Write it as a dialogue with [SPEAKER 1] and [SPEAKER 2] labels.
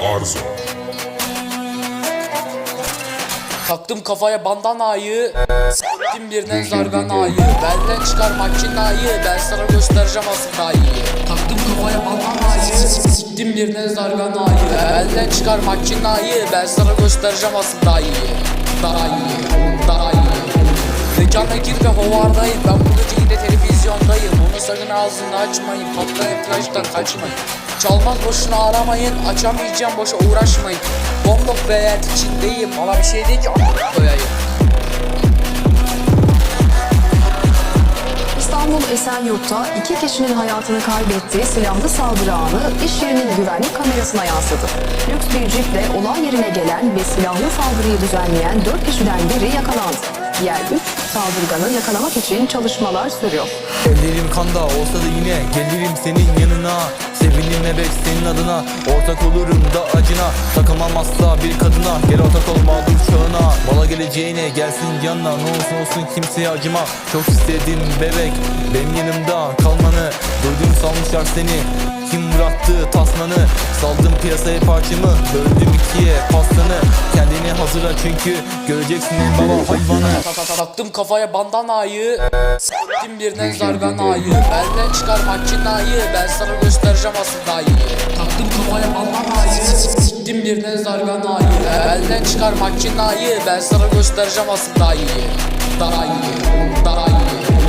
[SPEAKER 1] Arzu.
[SPEAKER 2] Taktım kafaya bandanayı. Siktim birine zarganayı Benden çıkar makinayı Ben sana göstereceğim iyi Taktım kafaya bandanayı. Siktim birine zarganayı Benden çıkar makinayı Ben sana göstereceğim iyi Daha iyi Mekana gir ve hovardayım. Ben bu gece yine televizyondayım. Onu sakın ağzını açmayın. Patlayan flash'tan kaçmayın Çalmaz boşuna aramayın Açamayacağım boşa uğraşmayın Bombok beyat içindeyim Bana bir şey değil ki koyayım
[SPEAKER 3] İstanbul Esenyurt'ta iki kişinin hayatını kaybettiği silahlı saldırı anı iş yerinin güvenlik kamerasına yansıdı. Lüks bir jiple olay yerine gelen ve silahlı saldırıyı düzenleyen dört kişiden biri yakalandı. Diğer üç saldırganı yakalamak için çalışmalar sürüyor.
[SPEAKER 4] Ellerim kanda olsa da yine gelirim senin yanına. Sevinim bebek senin adına. Ortak olurum da acına. Takamam asla bir kadına. Gel ortak ol mağdur çağına. Bala geleceğine gelsin yanına. Ne olsun olsun kimseye acıma. Çok istedim bebek. Benim yanımda kalmanı. Duydum salmışlar seni kim bıraktı tasmanı? Saldım piyasaya parçamı. Böldüm ikiye pastanı. Kendini hazırla çünkü Göreceksin en baba hayvanı.
[SPEAKER 2] Taktım kafaya bandanayı. Siktim birine zarganayı. Benden çıkar makinayı. Ben sana göstereceğim iyi Taktım kafaya bandanayı. Siktim birine zarganayı. Benden çıkar makinayı. Ben sana göstereceğim asıl daha iyi Daha iyi Daha iyi